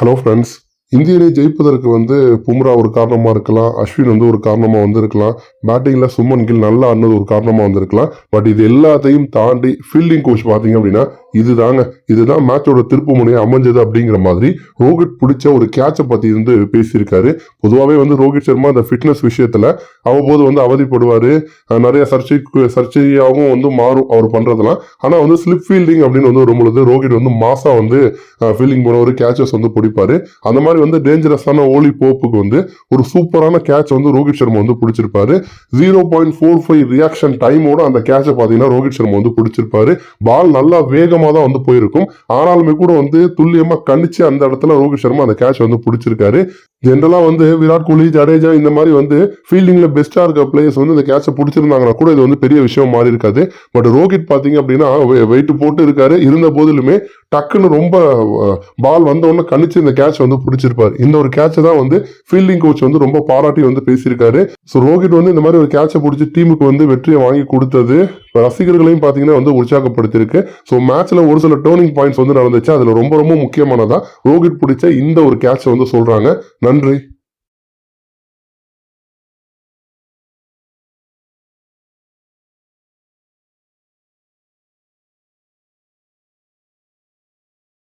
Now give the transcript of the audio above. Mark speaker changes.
Speaker 1: Hello friends இந்திய ஜெயிப்பதற்கு வந்து பும்ரா ஒரு காரணமாக இருக்கலாம் அஸ்வின் வந்து ஒரு காரணமாக வந்திருக்கலாம் பேட்டிங்கில் சுமன் கில் நல்லா ஆடினது ஒரு காரணமாக வந்திருக்கலாம். பட் இது எல்லாத்தையும் தாண்டி ஃபீல்டிங் கோச் பார்த்தீங்க அப்படின்னா இதுதாங்க. இதுதான் மேட்சோட திருப்பு முனையை அமைஞ்சது அப்படிங்கிற மாதிரி ரோஹித் பிடிச்ச ஒரு கேட்சை பற்றி வந்து பேசியிருக்காரு. பொதுவாகவே வந்து ரோஹித் சர்மா அந்த ஃபிட்னஸ் விஷயத்தில் அவ்வப்போது வந்து அவதிப்படுவார். நிறைய சர்ச்சை சர்ச்சையாகவும் வந்து மாறும் அவர் பண்ணுறதெல்லாம் ஆனால் வந்து ஸ்லிப் ஃபீல்டிங் அப்படின்னு வந்து வரும்பொழுது ரோஹித் வந்து மாசாக வந்து ஃபீல்டிங் போனவர் கேட்சஸ் வந்து பிடிப்பாரு. அந்த மாதிரி வந்து டேஞ்சரஸான ஓலி போப்புக்கு வந்து ஒரு சூப்பரான கேட்ச் வந்து ரோஹித் சர்மா வந்து பிடிச்சிருப்பாரு. Zero point four five reaction டைமோட அந்த கேட்சை பார்த்தீங்கன்னா ரோஹித் சர்மா வந்து பிடிச்சிருப்பாரு. பால் நல்லா வேகமாக தான் வந்து போயிருக்கும். ஆனாலுமே கூட வந்து துல்லியமாக கணிச்சு அந்த இடத்துல ரோஹித் சர்மா அந்த கேட்ச் வந்து பிடிச்சிருக்காரு. ஜென்ரலாக வந்து விராட் கோலி ஜடேஜா இந்த மாதிரி வந்து ஃபீல்டிங்கில் பெஸ்ட்டாக இருக்க பிளேயர்ஸ் வந்து இந்த கேட்சை பிடிச்சிருந்தாங்கன்னா கூட இது வந்து பெரிய விஷயம் மாறி இருக்காது. பட் ரோஹித் பார்த்தீங்க அப்படின்னா வெயிட் போட்டு இருக்காரு. இருந்த போதிலுமே டக்குன்னு ரொம்ப பால் வந்த உடனே கணிச்சு இந்த கேட்ச் வந்து பிடிச்சிருப்பாரு. இந்த ஒரு கேட்சை தான் வந்து ஃபீல்டிங் கோச் வந்து ரொம்ப பாராட்டி வந்து பேசியிருக்காரு. ஸோ ரோஹித் வந்து இந்த மாதிரி ஒரு கேட்சை பிடிச்சி டீமுக்கு வந்து வெற்றியை வாங்கி கொடுத்தது ரசிகர்களையும் பார்த்தீங்கன்னா வந்து உற்சாகப்படுத்தியிருக்கு. ஸோ மேட்ச்சில் ஒரு சில டேர்னிங் பாயிண்ட்ஸ் வந்து நடந்துச்சு. அதில் ரொம்ப ரொம்ப முக்கியமானதாக ரோஹித் பிடிச்ச இந்த ஒரு கேட்சை வந்து சொல்கிறாங்க நன்றி